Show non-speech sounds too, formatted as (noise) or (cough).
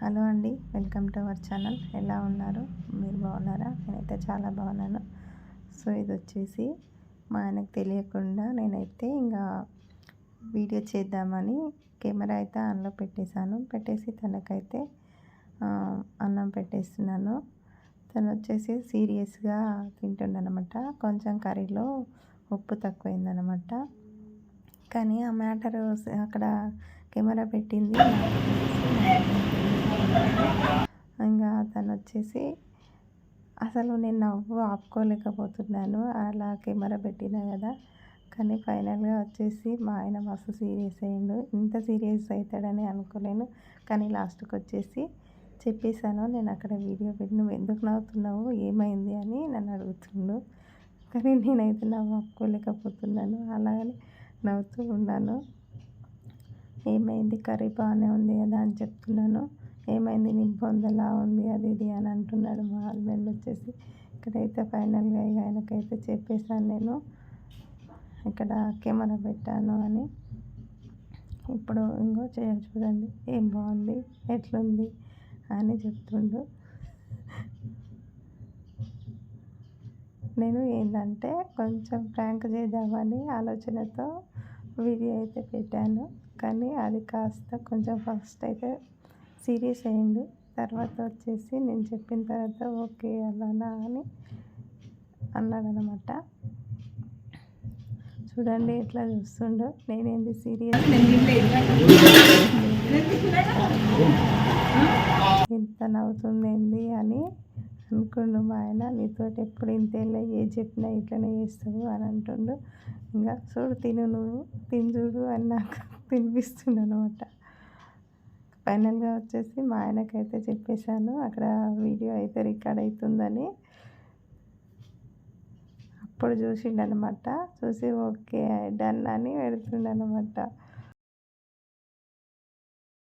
Hello అండి welcome to our channel. ఎలా ఉన్నారు? మీరు బాగున్నారా? నేనైతే చాలా బాగున్నాను. సో ఇది వచ్చేసి మా ఆయనకు తెలియకుండా నేనైతే ఇంకా వీడియో చేద్దామని కెమెరా అయితే ఆన్లో పెట్టేశాను. పెట్టేసి తనకైతే అన్నం పెట్టేస్తున్నాను. తను వచ్చేసి సీరియస్గా తింటుండనమాట. కొంచెం కర్రీలో ఉప్పు తక్కువైందనమాట. కానీ ఆ మ్యాటర్ అక్కడ కెమెరా పెట్టింది. అతను తను వచ్చేసి అసలు నేను నవ్వు ఆపుకోలేకపోతున్నాను. అలా కెమెరా పెట్టినా కదా. కానీ ఫైనల్గా వచ్చేసి మా ఆయన మస్తు సీరియస్ అయ్యిండు. ఇంత సీరియస్ అవుతాడని అనుకోలేను. కానీ లాస్ట్కి వచ్చేసి చెప్పేశాను నేను అక్కడ వీడియో పెట్టి నువ్వు ఎందుకు నవ్వుతున్నావు? ఏమైంది? అని నన్ను అడుగుతుండు. కానీ నేనైతే నవ్వు ఆపుకోలేకపోతున్నాను. అలాగని నవ్వుతూ ఉన్నాను. ఏమైంది? కర్రీ బాగానే ఉంది కదా అని చెప్తున్నాను. ఏమైంది? నీ బొందలా ఉంది అది ఇది అని అంటున్నాడు మా హస్బెండ్ వచ్చేసి. ఇక్కడైతే ఫైనల్గా ఇక ఆయనకైతే చెప్పేశాను నేను. ఇక్కడ కెమెరా పెట్టాను అని. ఇప్పుడు ఇంకో చేయ చూడండి. ఏం బాగుంది? ఎట్లుంది? అని చెప్తుండు. నేను ఏంటంటే కొంచెం ప్రాంక్ చేద్దామని ఆలోచనతో వీడియో అయితే పెట్టాను. కానీ అది కాస్త కొంచెం ఫస్ట్ అయితే సీరియస్ అయ్యిండు తర్వాత వచ్చేసి నేను చెప్పిన తర్వాత ఓకే అలానా అని అన్నాడనమాట. చూడండి ఎట్లా చూస్తుండో. నేనేంది సీరియస్? ఇంత నవ్వుతుంది ఏంది అని అనుకుండు మా ఆయన. నీతో ఎప్పుడు ఇంతేలా ఏ చెప్పినా ఇట్లనే చేస్తావు అని అంటుండు. ఇంకా చూడు తిను నువ్వు తిని చూడు అని నాకు (laughs) తినిపిస్తుండనమాట ఫైనల్గా వచ్చేసి మా ఆయనకైతే చెప్పేశాను. అక్కడ వీడియో అయితే రికార్డ్ అవుతుందని అప్పుడు చూసిండనమాట. చూసి ఓకే డన్ అని పెడుతుండనమాట.